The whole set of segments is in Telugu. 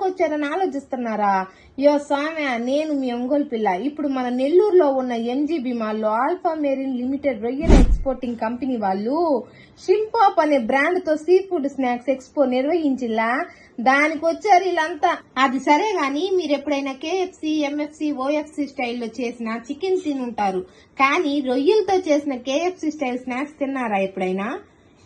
తీసుకొచ్చారని ఆలోచిస్తున్నారా? యో స్వామి నేను మీ ఒంగోలు పిల్ల. ఇప్పుడు మన నెల్లూరులో ఉన్న ఎంజీబీ మాల్లో ఆల్ఫా మెరిన్ లిమిటెడ్ రొయ్యల ఎక్స్పోర్టింగ్ కంపెనీ వాళ్ళు షింపాప్ అనే బ్రాండ్తో సీ ఫుడ్ స్నాక్స్ ఎక్స్పో నిర్వహించిలా. దానికి వచ్చారు వీళ్ళంతా. అది సరే గాని మీరు ఎప్పుడైనా కేఎఫ్సి ఎంఎఫ్సి ఓఎఫ్సి స్టైల్లో చేసిన చికెన్ తినుంటారు. కానీ రొయ్యలతో చేసిన కేఎఫ్సి స్టైల్ స్నాక్స్ తిన్నారా ఎప్పుడైనా?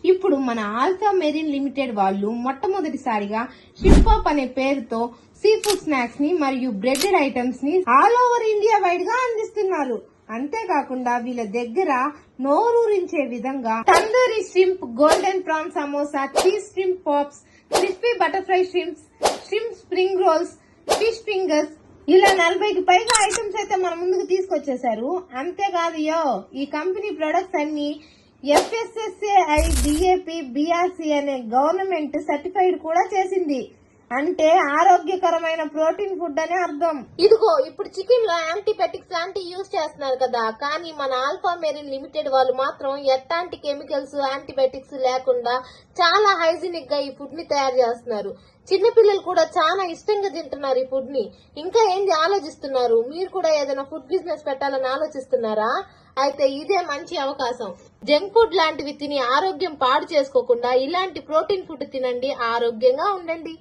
ఇప్పుడు మన ఆల్ఫా మెరీన్ లిమిటెడ్ వాళ్ళు మొట్టమొదటిసారిగా షింపాప్ అనే పేరుతో సీ ఫుడ్ స్నాక్స్ని మరియు బ్రెడెడ్ ఐటమ్స్ని ఆల్ ఓవర్ ఇండియా వైడ్గా అందిస్తున్నారు. అంతేకాకుండా వీళ్ళ దగ్గర నోరూరించే విధంగా tandoori shrimp golden prawn samosa cheese shrimp pops crispy butterfly shrimps shrimp spring rolls fish fingers ఇలా నలభైకి పైగా ఐటమ్స్ అయితే మన ముందుకు తీసుకొచ్చేసారు అంతేకాదు యో ఈ కంపెనీ ప్రొడక్ట్స్ అన్ని ఎఫ్ఎస్ఎస్ఏఐ డిఏపి బిఆర్సి అనే గవర్నమెంట్ సర్టిఫైడ్ కూడా చేసింది. అంటే ఆరోగ్యకరమైన ప్రోటీన్ ఫుడ్ అని అర్థం. ఇదిగో ఇప్పుడు చికెన్లో యాంటీబయాటిక్స్ లాంటి యూజ్ చేస్తున్నారు కదా. కానీ మన ఆల్ఫా మెరిన్ లిమిటెడ్ వాళ్ళు మాత్రం ఎట్లాంటి కెమికల్స్ యాంటీబయాటిక్స్ లేకుండా చాలా హైజీనిక్గా ఈ ఫుడ్ని తయారు చేస్తున్నారు. చిన్నపిల్లలు కూడా చాలా ఇష్టంగా తింటున్నారు ఈ ఫుడ్ని. ఇంకా ఏంది ఆలోచిస్తున్నారు? మీరు కూడా ఏదైనా ఫుడ్ బిజినెస్ పెట్టాలని ఆలోచిస్తున్నారా? అయితే ఇదే మంచి అవకాశం. జంక్ ఫుడ్ లాంటివి తిని ఆరోగ్యం పాడు చేసుకోకుండా ఇలాంటి ప్రోటీన్ ఫుడ్ తినండి ఆరోగ్యంగా ఉండండి.